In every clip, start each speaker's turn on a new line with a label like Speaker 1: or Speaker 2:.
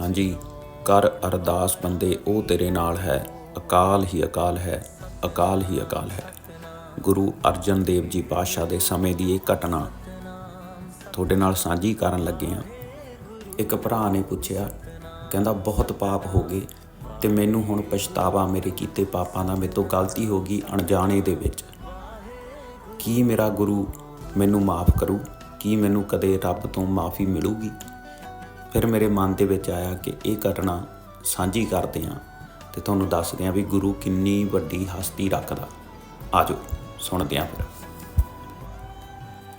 Speaker 1: ਹਾਂਜੀ, ਕਰ ਅਰਦਾਸ ਬੰਦੇ, ਉਹ ਤੇਰੇ ਨਾਲ ਹੈ। ਅਕਾਲ ਹੀ ਅਕਾਲ ਹੈ, ਅਕਾਲ ਹੀ ਅਕਾਲ ਹੈ। ਗੁਰੂ ਅਰਜਨ ਦੇਵ ਜੀ ਪਾਤਸ਼ਾਹ ਦੇ ਸਮੇਂ ਦੀ ਇਹ ਘਟਨਾ ਤੁਹਾਡੇ ਨਾਲ ਸਾਂਝੀ ਕਰਨ ਲੱਗੇ ਹਾਂ। ਇੱਕ ਭਰਾ ਨੇ ਪੁੱਛਿਆ, ਕਹਿੰਦਾ, ਬਹੁਤ ਪਾਪ ਹੋ ਗਏ ਤੇ ਮੈਨੂੰ ਹੁਣ ਪਛਤਾਵਾ ਮੇਰੇ ਕੀਤੇ ਪਾਪਾਂ ਦਾ, ਮੇਰੇ ਤੋਂ ਗਲਤੀ ਹੋ ਗਈ ਅਣਜਾਣੇ ਦੇ ਵਿੱਚ। ਕੀ ਮੇਰਾ ਗੁਰੂ ਮੈਨੂੰ ਮਾਫ ਕਰੂ? ਕੀ ਮੈਨੂੰ ਕਦੇ ਰੱਬ ਤੋਂ ਮਾਫੀ ਮਿਲੂਗੀ? ਫਿਰ ਮੇਰੇ ਮਨ ਦੇ ਵਿੱਚ ਆਇਆ ਕਿ ਇਹ ਘਟਨਾ ਸਾਂਝੀ ਕਰਦੇ ਹਾਂ ਤੇ ਤੁਹਾਨੂੰ ਦੱਸਦੇ ਹਾਂ ਵੀ ਗੁਰੂ ਕਿੰਨੀ ਵੱਡੀ ਹਸਤੀ ਰੱਖਦਾ। ਆਜੋ, ਸੁਣਦੇ ਹਾਂ ਫਿਰ।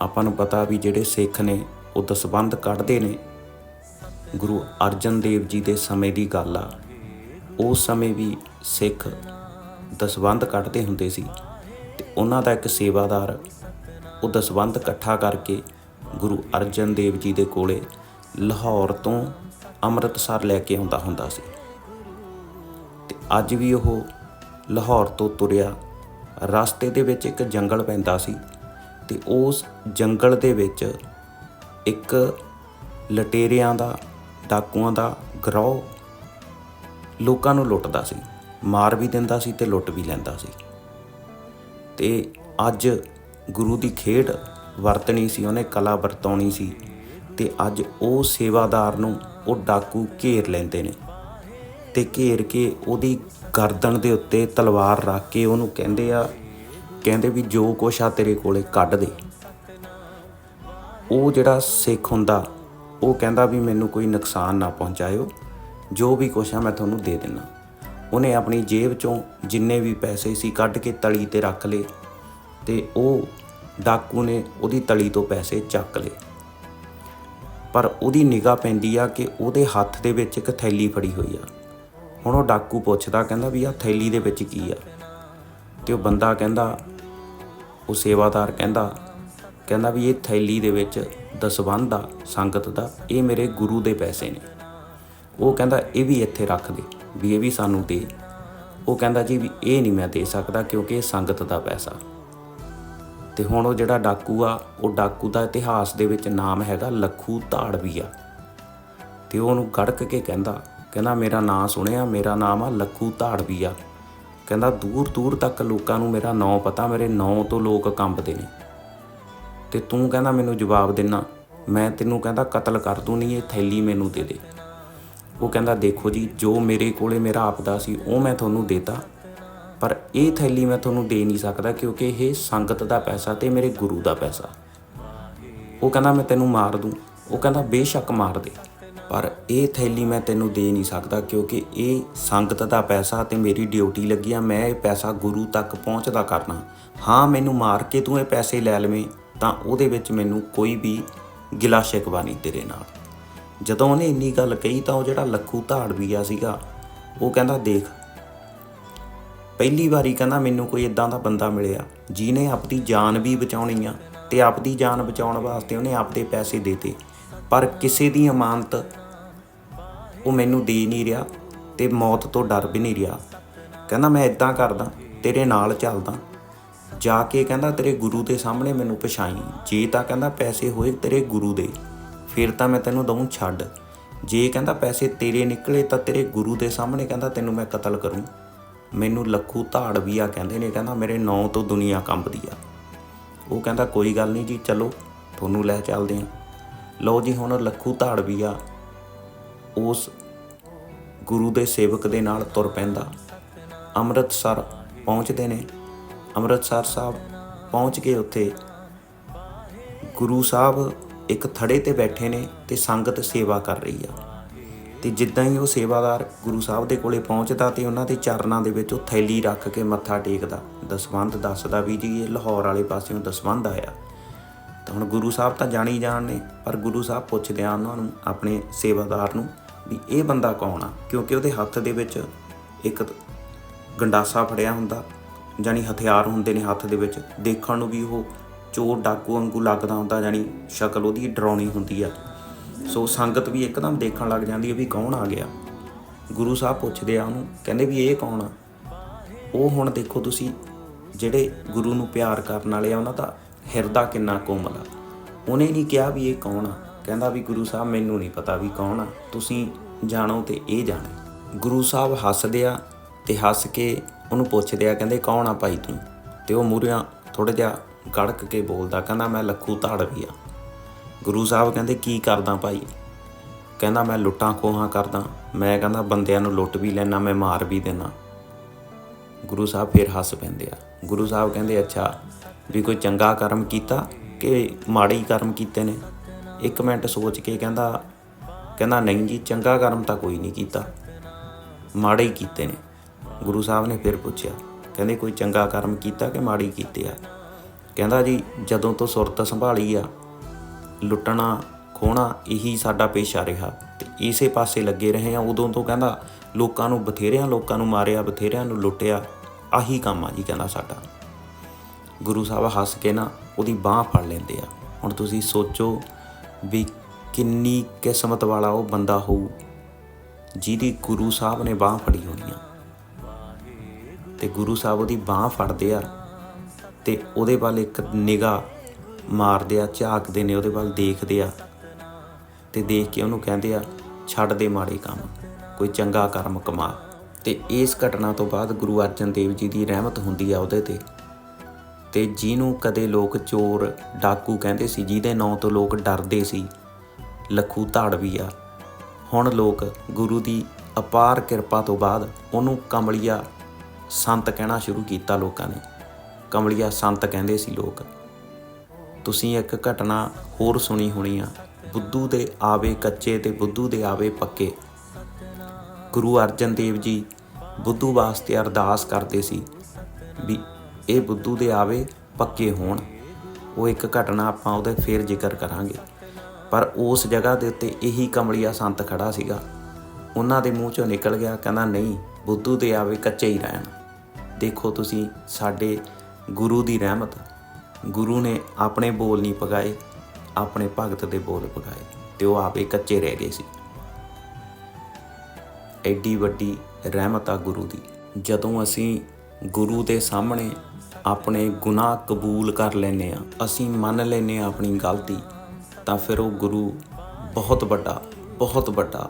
Speaker 1: ਆਪਾਂ ਨੂੰ ਪਤਾ ਵੀ ਜਿਹੜੇ ਸਿੱਖ ਨੇ, ਉਹ ਦਸਬੰਧ ਕੱਢਦੇ ਨੇ। ਗੁਰੂ ਅਰਜਨ ਦੇਵ ਜੀ ਦੇ ਸਮੇਂ ਦੀ ਗੱਲ ਆ। ਉਸ ਸਮੇਂ ਵੀ ਸਿੱਖ ਦਸਬੰਧ ਕੱਢਦੇ ਹੁੰਦੇ ਸੀ ਤੇ ਉਹਨਾਂ ਦਾ ਇੱਕ ਸੇਵਾਦਾਰ ਉਹ ਦਸਬੰਧ ਇਕੱਠਾ ਕਰਕੇ ਗੁਰੂ ਅਰਜਨ ਦੇਵ ਜੀ ਦੇ ਕੋਲੇ ਲਾਹੌਰ ਤੋਂ ਅੰਮ੍ਰਿਤਸਰ ਲੈ ਕੇ ਆਉਂਦਾ ਹੁੰਦਾ ਸੀ। ਤੇ ਅੱਜ ਵੀ ਉਹ ਲਾਹੌਰ ਤੋਂ ਤੁਰਿਆ ਰਸਤੇ ਦੇ ਵਿੱਚ ਇੱਕ ਜੰਗਲ ਪੈਂਦਾ ਸੀ ਤੇ ਉਸ ਜੰਗਲ ਦੇ ਵਿੱਚ ਇੱਕ ਲਟੇਰਿਆਂ ਦਾ, ਡਾਕੂਆਂ ਦਾ ਗਰੋਹ ਲੋਕਾਂ ਨੂੰ ਲੁੱਟਦਾ ਸੀ। ਮਾਰ ਵੀ ਦਿੰਦਾ ਸੀ ਤੇ ਲੁੱਟ ਵੀ ਲੈਂਦਾ ਸੀ। ਤੇ ਅੱਜ ਗੁਰੂ ਦੀ ਖੇਡ ਵਰਤਣੀ ਸੀ, ਉਹਨੇ ਕਲਾ ਵਰਤਾਉਣੀ ਸੀ। ਤੇ ਅੱਜ ਉਹ ਸੇਵਾਦਾਰ ਨੂੰ ਉਹ ਡਾਕੂ ਘੇਰ ਲੈਂਦੇ ਨੇ ਤੇ ਘੇਰ ਕੇ ਉਹਦੀ ਗਰਦਨ ਦੇ ਉੱਤੇ ਤਲਵਾਰ ਰੱਖ ਕੇ ਉਹਨੂੰ ਕਹਿੰਦੇ ਆ, ਕਹਿੰਦੇ ਵੀ ਜੋ ਕੁਛ ਆ ਤੇਰੇ ਕੋਲੇ ਕੱਢ ਦੇ। ਉਹ ਜਿਹੜਾ ਸਿੱਖ ਹੁੰਦਾ, ਉਹ ਕਹਿੰਦਾ ਵੀ ਮੈਨੂੰ ਕੋਈ ਨੁਕਸਾਨ ਨਾ ਪਹੁੰਚਾਇਓ, ਜੋ ਵੀ ਕੁਛ ਆ ਮੈਂ ਤੁਹਾਨੂੰ ਦੇ ਦਿੰਨਾ। ਉਹਨੇ ਆਪਣੀ ਜੇਬ ਚੋਂ ਜਿੰਨੇ ਵੀ ਪੈਸੇ ਸੀ ਕੱਢ ਕੇ ਤਲੀ ਤੇ ਰੱਖ ਲਏ ਤੇ ਉਹ ਡਾਕੂ ਨੇ ਉਹਦੀ ਤਲੀ ਤੋਂ ਪੈਸੇ ਚੱਕ ਲਏ। ਪਰ ਉਹਦੀ ਨਿਗਾਹ ਪੈਂਦੀ ਆ ਕਿ ਉਹਦੇ ਹੱਥ ਦੇ ਵਿੱਚ ਇੱਕ ਥੈਲੀ ਫੜੀ ਹੋਈ ਆ। ਹੁਣ ਉਹ ਡਾਕੂ ਪੁੱਛਦਾ, ਕਹਿੰਦਾ ਵੀ ਆ ਥੈਲੀ ਦੇ ਵਿੱਚ ਕੀ ਆ? ਤੇ ਉਹ ਬੰਦਾ ਕਹਿੰਦਾ, ਉਹ ਸੇਵਾਦਾਰ ਕਹਿੰਦਾ ਕਹਿੰਦਾ ਵੀ ਇਹ ਥੈਲੀ ਦੇ ਵਿੱਚ ਦਸਵੰਧ ਆ, ਸੰਗਤ ਦਾ, ਇਹ ਮੇਰੇ ਗੁਰੂ ਦੇ ਪੈਸੇ ਨੇ। ਉਹ ਕਹਿੰਦਾ, ਇਹ ਵੀ ਇੱਥੇ ਰੱਖ ਦੇ, ਵੀ ਇਹ ਵੀ ਸਾਨੂੰ ਦੇ। ਉਹ ਕਹਿੰਦਾ ਜੀ ਵੀ ਇਹ ਨਹੀਂ ਮੈਂ ਦੇ ਸਕਦਾ ਕਿਉਂਕਿ ਇਹ ਸੰਗਤ ਦਾ ਪੈਸਾ। ਤੇ ਹੁਣ ਉਹ ਜਿਹੜਾ ਡਾਕੂ ਆ, ਉਹ ਡਾਕੂ ਦਾ ਇਤਿਹਾਸ ਦੇ ਵਿੱਚ ਨਾਮ ਹੈਗਾ ਲੱਖੂ ਧਾੜਵੀਆ। ਤੇ ਉਹ ਉਹਨੂੰ ਗੜਕ ਕੇ ਕਹਿੰਦਾ ਕਹਿੰਦਾ ਮੇਰਾ ਨਾਂ ਸੁਣਿਆ, ਮੇਰਾ ਨਾਮ ਆ ਲੱਖੂ ਧਾੜਵੀਆ। ਕਹਿੰਦਾ ਦੂਰ ਦੂਰ ਤੱਕ ਲੋਕਾਂ ਨੂੰ ਮੇਰਾ ਨਾਂ ਪਤਾ, ਮੇਰੇ ਨਾਂ ਤੋਂ ਲੋਕ ਕੰਬਦੇ ਨੇ। ਤੇ ਤੂੰ ਕਹਿੰਦਾ ਮੈਨੂੰ ਜਵਾਬ ਦੇਣਾ, ਮੈਂ ਤੈਨੂੰ ਕਹਿੰਦਾ ਕਤਲ ਕਰ ਦੂੰ ਨਹੀਂ ਇਹ ਥੈਲੀ ਮੈਨੂੰ ਦੇ ਦੇ। ਉਹ ਕਹਿੰਦਾ ਦੇਖੋ ਜੀ, ਜੋ ਮੇਰੇ ਕੋਲੇ ਮੇਰਾ ਆਪਦਾ ਸੀ, ਉਹ ਮੈਂ ਤੁਹਾਨੂੰ ਦੇਤਾ। ਪਰ ਇਹ ਥੈਲੀ ਮੈਂ ਤੁਹਾਨੂੰ ਦੇ ਨਹੀਂ ਸਕਦਾ ਕਿਉਂਕਿ ਇਹ ਸੰਗਤ ਦਾ ਪੈਸਾ ਤੇ ਮੇਰੇ ਗੁਰੂ ਦਾ ਪੈਸਾ। ਉਹ ਕਹਿੰਦਾ ਮੈਂ ਤੈਨੂੰ ਮਾਰ ਦੂੰ। ਉਹ ਕਹਿੰਦਾ ਬੇਸ਼ੱਕ ਮਾਰ ਦੇ। ਪਰ ਇਹ ਥੈਲੀ ਮੈਂ ਤੈਨੂੰ ਦੇ ਨਹੀਂ ਸਕਦਾ ਕਿਉਂਕਿ ਇਹ ਸੰਗਤ ਦਾ ਪੈਸਾ ਤੇ ਮੇਰੀ ਡਿਊਟੀ ਲੱਗੀ ਆ। ਮੈਂ ਇਹ ਪੈਸਾ ਗੁਰੂ ਤੱਕ ਪਹੁੰਚਦਾ ਕਰਨਾ। ਹਾਂ, ਮੈਨੂੰ ਮਾਰ ਕੇ ਤੂੰ ਇਹ ਪੈਸੇ ਲੈ ਲਵੇਂ, ਤਾਂ ਉਹਦੇ ਵਿੱਚ ਮੈਨੂੰ ਕੋਈ ਵੀ ਗਿਲਾ ਸ਼ਿਕਵਾ ਨਹੀਂ ਤੇਰੇ ਨਾਲ। ਜਦੋਂ ਉਹਨੇ ਇੰਨੀ ਗੱਲ ਕਹੀ ਤਾਂ ਉਹ ਜਿਹੜਾ ਲੱਖੂ ਧਾੜਵੀਆ ਸੀਗਾ, ਉਹ ਕਹਿੰਦਾ ਦੇਖ ਪਹਿਲੀ ਵਾਰੀ ਕਹਿੰਦਾ ਮੈਨੂੰ ਕੋਈ ਇਦਾਂ ਦਾ ਬੰਦਾ ਮਿਲਿਆ, ਜਿਹਨੇ ਆਪਣੀ ਜਾਨ ਵੀ ਬਚਾਉਣੀ ਆ ਤੇ ਆਪਦੀ ਜਾਨ ਬਚਾਉਣ ਵਾਸਤੇ ਉਹਨੇ ਆਪਦੇ ਪੈਸੇ ਦੇਤੇ। ਪਰ ਕਿਸੇ ਦੀ ਅਮਾਨਤ ਉਹ ਮੈਨੂੰ ਦੇ ਨਹੀਂ ਰਿਹਾ ਤੇ ਮੌਤ ਤੋਂ ਡਰ ਵੀ ਨਹੀਂ ਰਿਹਾ। ਕਹਿੰਦਾ, ਮੈਂ ਇਦਾਂ ਕਰਦਾ, ਤੇਰੇ ਨਾਲ ਚੱਲਦਾ। ਜਾ ਕੇ ਕਹਿੰਦਾ, ਤੇਰੇ ਗੁਰੂ ਦੇ ਸਾਹਮਣੇ ਮੈਨੂੰ ਪਛਾਈ। ਜੇ ਤਾਂ ਕਹਿੰਦਾ ਪੈਸੇ ਹੋਏ, ਤੇਰੇ ਗੁਰੂ ਦੇ। ਫਿਰ ਤਾਂ ਮੈਂ ਤੈਨੂੰ ਦਊਂ ਛੱਡ। ਜੇ ਕਹਿੰਦਾ ਪੈਸੇ ਤੇਰੇ ਨਿਕਲੇ, ਤਾਂ ਤੇਰੇ ਗੁਰੂ ਦੇ ਸਾਹਮਣੇ ਕਹਿੰਦਾ ਤੈਨੂੰ ਮੈਂ ਕਤਲ ਕਰੂੰ। ਮੈਨੂੰ ਲੱਖੂ ਧਾੜ ਵੀ ਕਹਿੰਦੇ ਨੇ, ਕਹਿੰਦਾ ਮੇਰੇ ਨਾਂ ਤੋਂ ਦੁਨੀਆ ਕੰਬਦੀ ਆ। ਉਹ ਕਹਿੰਦਾ, ਕੋਈ ਗੱਲ ਨਹੀਂ ਜੀ, ਚਲੋ, ਤੁਹਾਨੂੰ ਲੈ ਚੱਲਦੇ ਹਾਂ ਲਓ ਜੀ, ਹੁਣ ਲੱਖੂ ਧਾੜ ਵੀ ਉਸ ਗੁਰੂ ਦੇ ਸੇਵਕ ਦੇ ਨਾਲ ਤੁਰ ਪੈਂਦਾ। ਅੰਮ੍ਰਿਤਸਰ ਪਹੁੰਚਦੇ ਨੇ। ਅੰਮ੍ਰਿਤਸਰ ਸਾਹਿਬ ਪਹੁੰਚ ਕੇ ਉੱਥੇ ਗੁਰੂ ਸਾਹਿਬ ਇੱਕ ਥੜੇ ਤੇ ਬੈਠੇ ਨੇ ਤੇ ਸੰਗਤ ਸੇਵਾ ਕਰ ਰਹੀ ਆ। ਤੇ ਜਿੱਦਾਂ ਹੀ ਉਹ ਸੇਵਾਦਾਰ ਗੁਰੂ ਸਾਹਿਬ ਦੇ ਕੋਲੇ ਪਹੁੰਚਦਾ ਤੇ ਉਹਨਾਂ ਦੇ ਚਰਨਾਂ ਦੇ ਵਿੱਚ ਉਹ ਥੈਲੀ ਰੱਖ ਕੇ ਮੱਥਾ ਟੇਕਦਾ। ਦਸਵੰਧ ਦੱਸਦਾ ਵੀ ਜੀ, ਇਹ ਲਾਹੌਰ ਵਾਲੇ ਪਾਸਿਓਂ ਦਸਵੰਧ ਆਇਆ। ਤਾਂ ਹੁਣ ਗੁਰੂ ਸਾਹਿਬ ਤਾਂ ਜਾਣੀ ਜਾਣ ਨੇ, ਪਰ ਗੁਰੂ ਸਾਹਿਬ ਪੁੱਛਦੇ ਆ ਉਹਨਾਂ ਨੂੰ, ਆਪਣੇ ਸੇਵਾਦਾਰ ਨੂੰ ਵੀ ਇਹ ਬੰਦਾ ਕੌਣ ਆ? ਕਿਉਂਕਿ ਉਹਦੇ ਹੱਥ ਦੇ ਵਿੱਚ ਇੱਕ ਗੰਡਾਸਾ ਫੜਿਆ ਹੁੰਦਾ ਜਾਨੀ ਹਥਿਆਰ ਹੁੰਦੇ ਨੇ ਹੱਥ ਦੇ ਵਿੱਚ। ਦੇਖਣ ਨੂੰ ਵੀ ਉਹ ਚੋਰ ਡਾਕੂ ਵਾਂਗੂ ਲੱਗਦਾ ਹੁੰਦਾ ਜਾਨੀ ਸ਼ਕਲ ਉਹਦੀ ਡਰਾਉਣੀ ਹੁੰਦੀ ਆ। ਸੋ ਸੰਗਤ ਵੀ ਇੱਕਦਮ ਦੇਖਣ ਲੱਗ ਜਾਂਦੀ ਹੈ ਵੀ ਕੌਣ ਆ ਗਿਆ। ਗੁਰੂ ਸਾਹਿਬ ਪੁੱਛਦੇ ਆ ਉਹਨੂੰ, ਕਹਿੰਦੇ ਵੀ ਇਹ ਕੌਣ ਆ? ਉਹ ਹੁਣ ਦੇਖੋ ਤੁਸੀਂ, ਜਿਹੜੇ ਗੁਰੂ ਨੂੰ ਪਿਆਰ ਕਰਨ ਵਾਲੇ ਆ, ਉਹਨਾਂ ਦਾ ਹਿਰਦਾ ਕਿੰਨਾ ਕੋਮਲ ਆ। ਉਹਨੇ ਨਹੀਂ ਕਿਹਾ ਵੀ ਇਹ ਕੌਣ ਆ। ਕਹਿੰਦਾ ਵੀ ਗੁਰੂ ਸਾਹਿਬ, ਮੈਨੂੰ ਨਹੀਂ ਪਤਾ ਵੀ ਕੌਣ ਆ। ਤੁਸੀਂ ਜਾਣੋ ਤੇ ਇਹ ਜਾਣੇ। ਗੁਰੂ ਸਾਹਿਬ ਹੱਸਦੇ ਆ ਤੇ ਹੱਸ ਕੇ ਉਹਨੂੰ ਪੁੱਛਦੇ ਆ, ਕਹਿੰਦੇ ਕੌਣ ਆ ਭਾਈ ਤੂੰ? ਤੇ ਉਹ ਮੂਹਰਿਆਂ ਥੋੜਾ ਜਿਹਾ ਗੜਕ ਕੇ ਬੋਲਦਾ, ਕਹਿੰਦਾ ਮੈਂ ਲੱਖੂ ਧਾੜਵੀ ਆ। ਗੁਰੂ ਸਾਹਿਬ ਕਹਿੰਦੇ, ਕੀ ਕਰਦਾ ਭਾਈ? ਕਹਿੰਦਾ, ਮੈਂ ਲੁੱਟਾਂ ਖੋਹਾਂ ਕਰਦਾ। ਮੈਂ ਕਹਿੰਦਾ, ਬੰਦਿਆਂ ਨੂੰ ਲੁੱਟ ਵੀ ਲੈਣਾ ਮੈਂ ਮਾਰ ਵੀ ਦੇਣਾ ਗੁਰੂ ਸਾਹਿਬ ਫਿਰ ਹੱਸ ਪੈਂਦੇ ਆ। ਗੁਰੂ ਸਾਹਿਬ ਕਹਿੰਦੇ, ਅੱਛਾ, ਵੀ ਕੋਈ ਚੰਗਾ ਕਰਮ ਕੀਤਾ ਕਿ ਮਾੜੇ ਹੀ ਕਰਮ ਕੀਤੇ ਨੇ? ਇੱਕ ਮਿੰਟ ਸੋਚ ਕੇ ਕਹਿੰਦਾ ਕਹਿੰਦਾ, ਨਹੀਂ ਜੀ, ਚੰਗਾ ਕਰਮ ਤਾਂ ਕੋਈ ਨਹੀਂ ਕੀਤਾ। ਮਾੜੇ ਹੀ ਕੀਤੇ ਨੇ। ਗੁਰੂ ਸਾਹਿਬ ਨੇ ਫਿਰ ਪੁੱਛਿਆ, ਕਹਿੰਦੇ, ਕੋਈ ਚੰਗਾ ਕਰਮ ਕੀਤਾ ਕਿ ਮਾੜੇ ਕੀਤੇ ਆ? ਕਹਿੰਦਾ ਜੀ, ਜਦੋਂ ਤੋਂ ਸੁਰਤ ਸੰਭਾਲੀ ਆ ਲੁੱਟਣਾ, ਖੋਣਾ, ਇਹੀ ਸਾਡਾ ਪੇਸ਼ਾ ਰਿਹਾ। ਤੇ ਇਸੇ ਪਾਸੇ ਲੱਗੇ ਰਹੇ ਆ ਉਦੋਂ ਤੋਂ ਕਹਿੰਦਾ, ਲੋਕਾਂ ਨੂੰ ਬਥੇਰਿਆਂ, ਲੋਕਾਂ ਨੂੰ ਮਾਰਿਆ, ਬਥੇਰਿਆਂ ਨੂੰ ਲੁੱਟਿਆ, ਆਹੀ ਕੰਮ ਆ ਜੀ ਕਹਿੰਦਾ ਸਾਡਾ। ਗੁਰੂ ਸਾਹਿਬ ਹੱਸ ਕੇ ਨਾ ਉਹਦੀ ਬਾਹ ਫੜ ਲੈਂਦੇ ਆ। ਹੁਣ ਤੁਸੀਂ ਸੋਚੋ ਵੀ ਕਿੰਨੀ ਕਿਸਮਤ ਵਾਲਾ ਉਹ ਬੰਦਾ ਹੋਊ, ਜਿਹਦੀ ਗੁਰੂ ਸਾਹਿਬ ਨੇ ਬਾਹ ਫੜੀ ਹੋਣੀ ਆ। ਤੇ ਗੁਰੂ ਸਾਹਿਬ ਉਹਦੀ ਬਾਹ ਫੜਦੇ ਆ ਤੇ ਉਹਦੇ ਵੱਲ ਇੱਕ ਨਿਗਾਹ ਮਾਰਦੇ ਆ, ਝਾਕਦੇ ਨੇ, ਉਹਦੇ ਵੱਲ ਦੇਖਦੇ ਆ ਤੇ ਦੇਖ ਕੇ ਉਹਨੂੰ ਕਹਿੰਦੇ ਆ, ਛੱਡ ਦੇ ਮਾੜੇ ਕੰਮ, ਕੋਈ ਚੰਗਾ ਕਰਮ ਕਮਾ। ਤੇ ਇਸ ਘਟਨਾ ਤੋਂ ਬਾਅਦ ਗੁਰੂ ਅਰਜਨ ਦੇਵ ਜੀ ਦੀ ਰਹਿਮਤ ਹੁੰਦੀ ਆ ਉਹਦੇ ਤੇ। ਤੇ ਜਿਹਨੂੰ ਕਦੇ ਲੋਕ ਚੋਰ ਡਾਕੂ ਕਹਿੰਦੇ ਸੀ, ਜਿਹਦੇ ਨਾਂ ਤੋਂ ਲੋਕ ਡਰਦੇ ਸੀ, ਲੱਖੂ ਧਾੜਵੀ ਆ। ਹੁਣ ਲੋਕ ਗੁਰੂ ਦੀ ਅਪਾਰ ਕਿਰਪਾ ਤੋਂ ਬਾਅਦ ਉਹਨੂੰ ਕਮਲੀਆ ਸੰਤ ਕਹਿਣਾ ਸ਼ੁਰੂ ਕੀਤਾ ਲੋਕਾਂ ਨੇ। ਕਮਲੀਆ ਸੰਤ ਕਹਿੰਦੇ ਸੀ ਲੋਕ। ਤੁਸੀਂ ਇੱਕ ਘਟਨਾ ਹੋਰ ਸੁਣੀ ਹੋਣੀ ਆ। ਬੁੱਧੂ ਦੇ ਆਵੇ ਕੱਚੇ ਤੇ ਬੁੱਧੂ ਦੇ ਆਵੇ ਪੱਕੇ। ਗੁਰੂ ਅਰਜਨ ਦੇਵ ਜੀ ਬੁੱਧੂ ਵਾਸਤੇ ਅਰਦਾਸ ਕਰਦੇ ਸੀ ਵੀ ਇਹ ਬੁੱਧੂ ਦੇ ਆਵੇ ਪੱਕੇ ਹੋਣ। ਉਹ ਇੱਕ ਘਟਨਾ ਆਪਾਂ ਉਹਦੇ ਫੇਰ ਜ਼ਿਕਰ ਕਰਾਂਗੇ। ਪਰ ਉਸ ਜਗ੍ਹਾ ਦੇ ਉੱਤੇ ਇਹੀ ਕਮਲੀਆ ਸੰਤ ਖੜਾ ਸੀਗਾ। ਉਹਨਾਂ ਦੇ ਮੂੰਹ ਚੋਂ ਨਿਕਲ ਗਿਆ, ਕਹਿੰਦਾ, ਨਹੀਂ, ਬੁੱਧੂ ਦੇ ਆਵੇ ਕੱਚੇ ਹੀ ਰਹਿਣ। ਦੇਖੋ ਤੁਸੀਂ ਸਾਡੇ ਗੁਰੂ ਦੀ ਰਹਿਮਤ। ਗੁਰੂ ਨੇ ਆਪਣੇ ਬੋਲ ਨਹੀਂ ਪਗਾਏ, ਆਪਣੇ ਭਗਤ ਦੇ ਬੋਲ ਪਗਾਏ ਤੇ ਉਹ ਆਪੇ ਕੱਚੇ ਰਹਿ ਗਏ ਸੀ। ਐਡੀ ਵੱਡੀ ਰਹਿਮਤ ਆ ਗੁਰੂ ਦੀ। ਜਦੋਂ ਅਸੀਂ ਗੁਰੂ ਦੇ ਸਾਹਮਣੇ ਆਪਣੇ ਗੁਨਾਹ ਕਬੂਲ ਕਰ ਲੈਨੇ ਆ ਅਸੀਂ ਮੰਨ ਲੈਨੇ ਆ ਆਪਣੀ ਗਲਤੀ, ਤਾਂ ਫਿਰ ਉਹ ਗੁਰੂ ਬਹੁਤ ਵੱਡਾ ਬਹੁਤ ਵੱਡਾ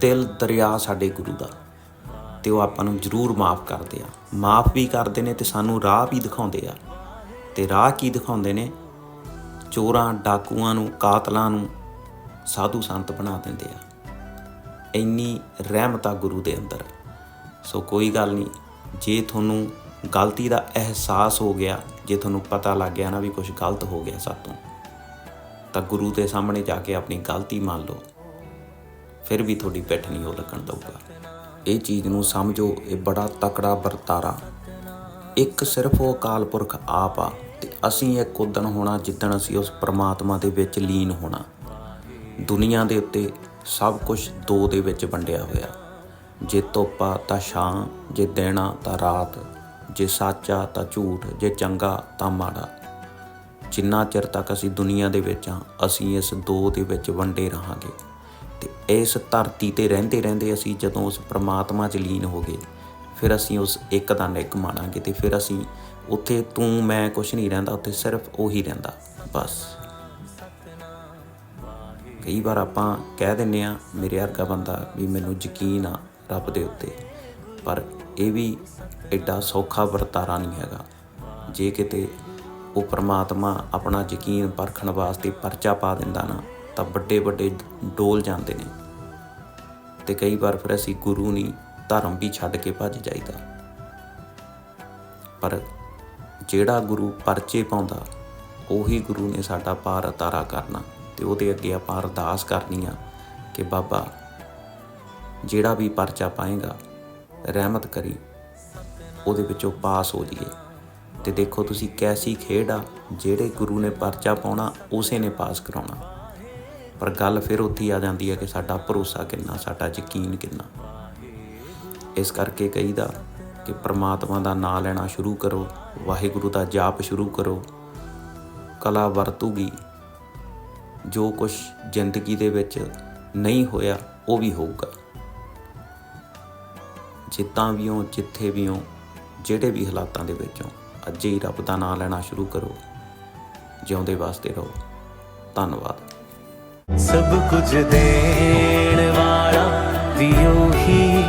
Speaker 1: ਦਿਲ ਦਰਿਆ ਸਾਡੇ ਗੁਰੂ ਦਾ ਤੇ ਉਹ ਆਪਾਂ ਨੂੰ ਜ਼ਰੂਰ ਮਾਫ ਕਰਦੇ ਆ। ਮਾਫ ਵੀ ਕਰਦੇ ਨੇ ਤੇ ਸਾਨੂੰ ਰਾਹ ਵੀ ਦਿਖਾਉਂਦੇ ਆ। ਤੇ ਰਾਹ ਕੀ ਦਿਖਾਉਂਦੇ ਨੇ? ਚੋਰਾਂ ਡਾਕੂਆਂ ਨੂੰ, ਕਾਤਲਾਂ ਨੂੰ ਸਾਧੂ ਸੰਤ ਬਣਾ ਦਿੰਦੇ ਆ। ਇੰਨੀ ਰਹਿਮਤ ਆ ਗੁਰੂ ਦੇ ਅੰਦਰ। ਸੋ ਕੋਈ ਗੱਲ ਨਹੀਂ, ਜੇ ਤੁਹਾਨੂੰ ਗਲਤੀ ਦਾ ਅਹਿਸਾਸ ਹੋ ਗਿਆ, ਜੇ ਤੁਹਾਨੂੰ ਪਤਾ ਲੱਗ ਗਿਆ ਨਾ ਵੀ ਕੁਝ ਗਲਤ ਹੋ ਗਿਆ ਸਾਤੋਂ ਤਾਂ ਗੁਰੂ ਦੇ ਸਾਹਮਣੇ ਜਾ ਕੇ ਆਪਣੀ ਗਲਤੀ ਮੰਨ ਲਓ। ਫਿਰ ਵੀ ਤੁਹਾਡੀ ਪਿੱਠ ਨਹੀਂ ਉਹ ਲੱਗਣ ਦਊਗਾ। ਇਹ ਚੀਜ਼ ਨੂੰ ਸਮਝੋ, ਇਹ ਬੜਾ ਤਕੜਾ ਵਰਤਾਰਾ ਇੱਕ ਸਿਰਫ ਉਹ ਅਕਾਲ ਪੁਰਖ ਆਪ ਆ ਤੇ ਅਸੀਂ ਇੱਕ ਉਦਣ ਹੋਣਾ ਜਿੱਦਣ ਅਸੀਂ ਉਸ ਪ੍ਰਮਾਤਮਾ ਦੇ ਵਿੱਚ ਲੀਨ ਹੋਣਾ। ਦੁਨੀਆ ਦੇ ਉੱਤੇ ਸਭ ਕੁਝ ਦੋ ਦੇ ਵਿੱਚ ਵੰਡਿਆ ਹੋਇਆ। ਜੇ ਧੁੱਪ ਆ ਤਾਂ ਛਾਂ, ਜੇ ਦੇਣਾ ਤਾਂ ਰਾਤ, ਜੇ ਸੱਚਾ ਤਾਂ ਝੂਠ, ਜੇ ਚੰਗਾ ਤਾਂ ਮਾੜਾ। ਜਿੰਨਾ ਚਿਰ ਤੱਕ ਅਸੀਂ ਦੁਨੀਆ ਦੇ ਵਿੱਚ ਆ, ਅਸੀਂ ਇਸ ਦੋ ਦੇ ਵਿੱਚ ਵੰਡੇ ਰਹਾਂਗੇ। ਤੇ ਇਸ ਧਰਤੀ ਤੇ ਰਹਿੰਦੇ ਰਹਿੰਦੇ ਅਸੀਂ ਜਦੋਂ ਉਸ ਪ੍ਰਮਾਤਮਾ 'ਚ ਲੀਨ ਹੋ ਗਏ ਫਿਰ ਅਸੀਂ ਉਸ ਇੱਕ ਦਾ ਨਿਕ ਮਾਣਾਂਗੇ ਤੇ ਫਿਰ ਅਸੀਂ ਉੱਥੇ ਤੂੰ, ਮੈਂ ਕੁਝ ਨਹੀਂ ਰਹਿੰਦਾ, ਉੱਥੇ ਸਿਰਫ ਉਹੀ ਰਹਿੰਦਾ, ਬਸ। ਕਈ ਵਾਰ ਆਪਾਂ ਕਹਿ ਦਿੰਨੇ ਆ ਮੇਰੇ ਵਰਗਾ ਬੰਦਾ ਵੀ ਮੈਨੂੰ ਯਕੀਨ ਆ ਰੱਬ ਦੇ ਉੱਤੇ, ਪਰ ਇਹ ਵੀ ਐਡਾ ਸੌਖਾ ਵਰਤਾਰਾ ਨਹੀਂ ਹੈਗਾ। ਜੇ ਕਿਤੇ ਉਹ ਪ੍ਰਮਾਤਮਾ ਆਪਣਾ ਯਕੀਨ ਪਰਖਣ ਵਾਸਤੇ ਪਰਚਾ ਪਾ ਦਿੰਦਾ ਨਾ, ਤਾਂ ਵੱਡੇ ਵੱਡੇ ਡੋਲ ਜਾਂਦੇ ਨੇ। ਤੇ ਕਈ ਵਾਰ ਫਿਰ ਅਸੀਂ ਗੁਰੂ ਨਹੀਂ ਧਰਮ ਵੀ ਛੱਡ ਕੇ ਭੱਜ ਜਾਈਦਾ। ਪਰ ਜਿਹੜਾ ਗੁਰੂ ਪਰਚੇ ਪਾਉਂਦਾ, ਉਹੀ ਗੁਰੂ ਨੇ ਸਾਡਾ ਭਾਰ ਉਤਾਰਾ ਕਰਨਾ ਤੇ ਉਹਦੇ ਅੱਗੇ ਆਪਾਂ ਅਰਦਾਸ ਕਰਨੀ ਆ ਕਿ ਬਾਬਾ, ਜਿਹੜਾ ਵੀ ਪਰਚਾ ਪਾਏਗਾ, ਰਹਿਮਤ ਕਰੀ, ਉਹਦੇ ਵਿੱਚੋਂ ਪਾਸ ਹੋ ਜਾਈਏ। ਤੇ ਦੇਖੋ ਤੁਸੀਂ ਕੈਸੀ ਖੇਡ ਆ, ਜਿਹੜੇ ਗੁਰੂ ਨੇ ਪਰਚਾ ਪਾਉਣਾ, ਉਸੇ ਨੇ ਪਾਸ ਕਰਾਉਣਾ। ਪਰ ਗੱਲ ਫਿਰ ਉੱਥੇ ਆ ਜਾਂਦੀ ਹੈ ਕਿ ਸਾਡਾ ਭਰੋਸਾ ਕਿੰਨਾ, ਸਾਡਾ ਯਕੀਨ ਕਿੰਨਾ। ਇਸ ਕਰਕੇ ਕਹੀਦਾ ਕਿ ਪ੍ਰਮਾਤਮਾ ਦਾ ਨਾਮ ਲੈਣਾ ਸ਼ੁਰੂ ਕਰੋ, ਵਾਹਿਗੁਰੂ ਦਾ ਜਾਪ ਸ਼ੁਰੂ ਕਰੋ। ਕਲਾ ਵਰਤੂਗੀ। ਜੋ ਕੁਝ ਜ਼ਿੰਦਗੀ ਦੇ ਵਿੱਚ ਨਹੀਂ ਹੋਇਆ, ਉਹ ਵੀ ਹੋਊਗਾ। ਜਿੱਦਾਂ ਵੀ ਹੋ ਜਿੱਥੇ ਵੀ ਹੋ ਜਿਹੜੇ ਵੀ ਹਾਲਾਤਾਂ ਦੇ ਵਿੱਚੋਂ, ਅੱਜ ਹੀ ਰੱਬ ਦਾ ਨਾਮ ਲੈਣਾ ਸ਼ੁਰੂ ਕਰੋ। ਜਿਉਂਦੇ ਵਾਸਤੇ ਰਹੋ। ਧੰਨਵਾਦ।
Speaker 2: ਸਭ ਕੁਝ ਦੇਣ ਵਾਲਾ ਵੀ ਉਹੀ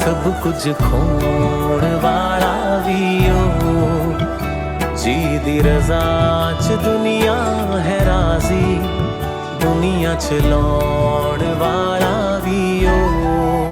Speaker 2: सब कुछ खोण वाला वियो जी दी रजा च दुनिया है राजी। दुनिया च लौण दुन